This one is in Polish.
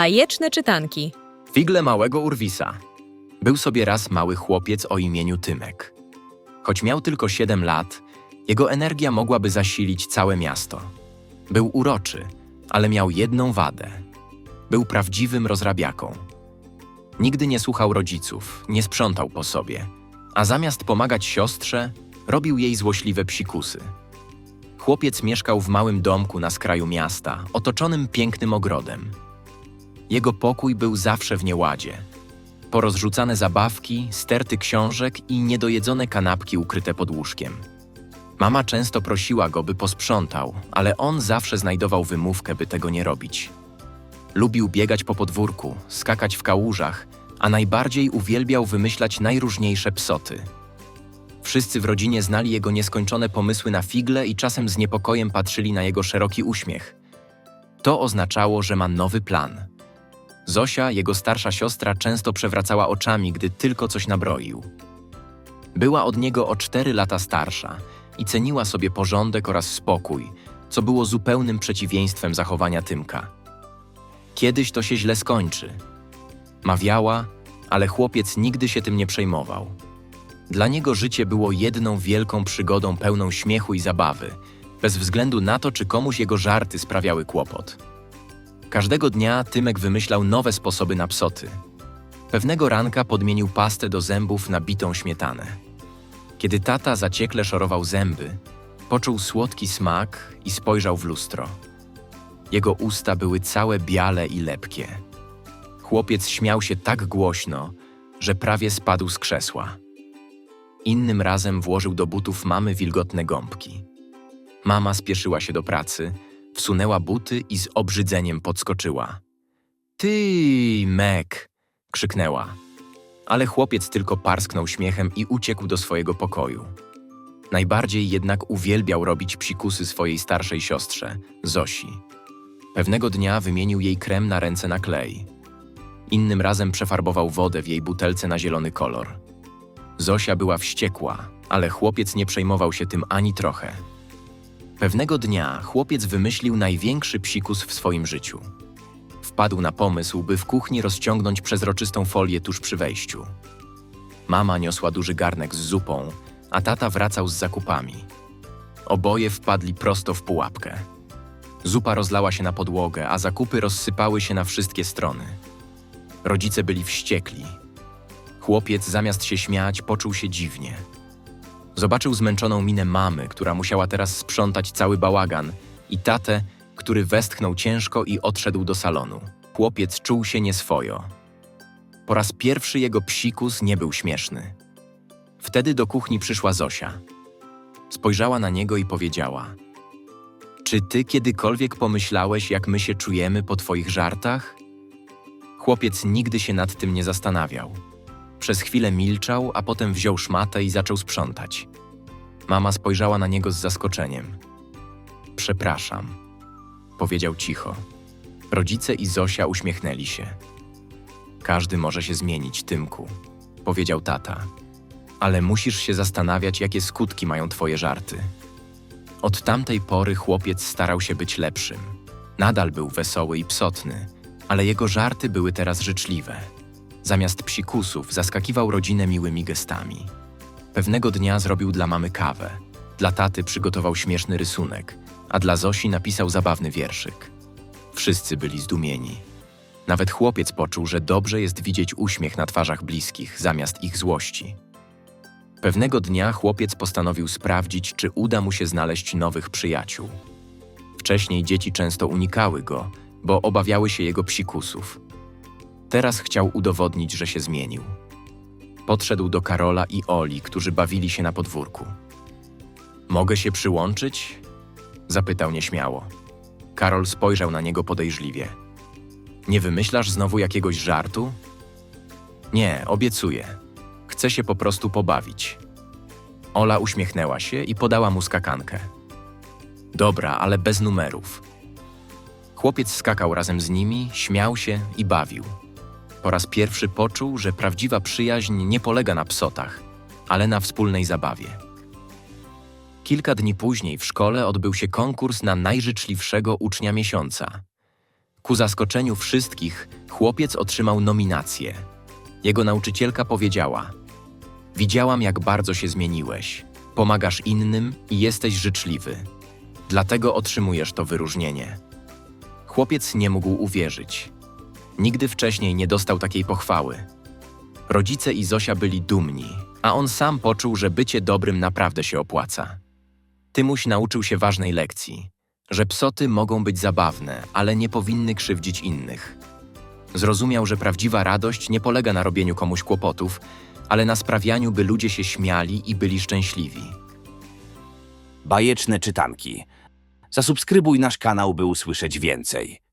Bajeczne czytanki. Figle małego Urwisa. Był sobie raz mały chłopiec o imieniu Tymek. Choć miał tylko 7 lat, jego energia mogłaby zasilić całe miasto. Był uroczy, ale miał jedną wadę. Był prawdziwym rozrabiaką. Nigdy nie słuchał rodziców, nie sprzątał po sobie, a zamiast pomagać siostrze, robił jej złośliwe psikusy. Chłopiec mieszkał w małym domku na skraju miasta, otoczonym pięknym ogrodem. Jego pokój był zawsze w nieładzie. Porozrzucane zabawki, sterty książek i niedojedzone kanapki ukryte pod łóżkiem. Mama często prosiła go, by posprzątał, ale on zawsze znajdował wymówkę, by tego nie robić. Lubił biegać po podwórku, skakać w kałużach, a najbardziej uwielbiał wymyślać najróżniejsze psoty. Wszyscy w rodzinie znali jego nieskończone pomysły na figle i czasem z niepokojem patrzyli na jego szeroki uśmiech. To oznaczało, że ma nowy plan. Zosia, jego starsza siostra, często przewracała oczami, gdy tylko coś nabroił. Była od niego o cztery lata starsza i ceniła sobie porządek oraz spokój, co było zupełnym przeciwieństwem zachowania Tymka. Kiedyś to się źle skończy. Mawiała, ale chłopiec nigdy się tym nie przejmował. Dla niego życie było jedną wielką przygodą pełną śmiechu i zabawy, bez względu na to, czy komuś jego żarty sprawiały kłopot. Każdego dnia Tymek wymyślał nowe sposoby na psoty. Pewnego ranka podmienił pastę do zębów na bitą śmietanę. Kiedy tata zaciekle szorował zęby, poczuł słodki smak i spojrzał w lustro. Jego usta były całe biale i lepkie. Chłopiec śmiał się tak głośno, że prawie spadł z krzesła. Innym razem włożył do butów mamy wilgotne gąbki. Mama spieszyła się do pracy, wsunęła buty i z obrzydzeniem podskoczyła. Ty, Mek! krzyknęła. Ale chłopiec tylko parsknął śmiechem i uciekł do swojego pokoju. Najbardziej jednak uwielbiał robić psikusy swojej starszej siostrze, Zosi. Pewnego dnia wymienił jej krem na ręce na klej. Innym razem przefarbował wodę w jej butelce na zielony kolor. Zosia była wściekła, ale chłopiec nie przejmował się tym ani trochę. Pewnego dnia chłopiec wymyślił największy psikus w swoim życiu. Wpadł na pomysł, by w kuchni rozciągnąć przezroczystą folię tuż przy wejściu. Mama niosła duży garnek z zupą, a tata wracał z zakupami. Oboje wpadli prosto w pułapkę. Zupa rozlała się na podłogę, a zakupy rozsypały się na wszystkie strony. Rodzice byli wściekli. Chłopiec zamiast się śmiać, poczuł się dziwnie. Zobaczył zmęczoną minę mamy, która musiała teraz sprzątać cały bałagan, i tatę, który westchnął ciężko i odszedł do salonu. Chłopiec czuł się nieswojo. Po raz pierwszy jego psikus nie był śmieszny. Wtedy do kuchni przyszła Zosia. Spojrzała na niego i powiedziała: Czy ty kiedykolwiek pomyślałeś, jak my się czujemy po twoich żartach? Chłopiec nigdy się nad tym nie zastanawiał. Przez chwilę milczał, a potem wziął szmatę i zaczął sprzątać. Mama spojrzała na niego z zaskoczeniem. Przepraszam, powiedział cicho. Rodzice i Zosia uśmiechnęli się. Każdy może się zmienić, Tymku, powiedział tata. Ale musisz się zastanawiać, jakie skutki mają twoje żarty. Od tamtej pory chłopiec starał się być lepszym. Nadal był wesoły i psotny, ale jego żarty były teraz życzliwe. Zamiast psikusów zaskakiwał rodzinę miłymi gestami. Pewnego dnia zrobił dla mamy kawę, dla taty przygotował śmieszny rysunek, a dla Zosi napisał zabawny wierszyk. Wszyscy byli zdumieni. Nawet chłopiec poczuł, że dobrze jest widzieć uśmiech na twarzach bliskich zamiast ich złości. Pewnego dnia chłopiec postanowił sprawdzić, czy uda mu się znaleźć nowych przyjaciół. Wcześniej dzieci często unikały go, bo obawiały się jego psikusów. Teraz chciał udowodnić, że się zmienił. Podszedł do Karola i Oli, którzy bawili się na podwórku. Mogę się przyłączyć? Zapytał nieśmiało. Karol spojrzał na niego podejrzliwie. Nie wymyślasz znowu jakiegoś żartu? Nie, obiecuję. Chcę się po prostu pobawić. Ola uśmiechnęła się i podała mu skakankę. Dobra, ale bez numerów. Chłopiec skakał razem z nimi, śmiał się i bawił. Po raz pierwszy poczuł, że prawdziwa przyjaźń nie polega na psotach, ale na wspólnej zabawie. Kilka dni później w szkole odbył się konkurs na najżyczliwszego ucznia miesiąca. Ku zaskoczeniu wszystkich, chłopiec otrzymał nominację. Jego nauczycielka powiedziała: Widziałam, jak bardzo się zmieniłeś. Pomagasz innym i jesteś życzliwy. Dlatego otrzymujesz to wyróżnienie. Chłopiec nie mógł uwierzyć. Nigdy wcześniej nie dostał takiej pochwały. Rodzice i Zosia byli dumni, a on sam poczuł, że bycie dobrym naprawdę się opłaca. Tymuś nauczył się ważnej lekcji, że psoty mogą być zabawne, ale nie powinny krzywdzić innych. Zrozumiał, że prawdziwa radość nie polega na robieniu komuś kłopotów, ale na sprawianiu, by ludzie się śmiali i byli szczęśliwi. Bajeczne czytanki. Zasubskrybuj nasz kanał, by usłyszeć więcej.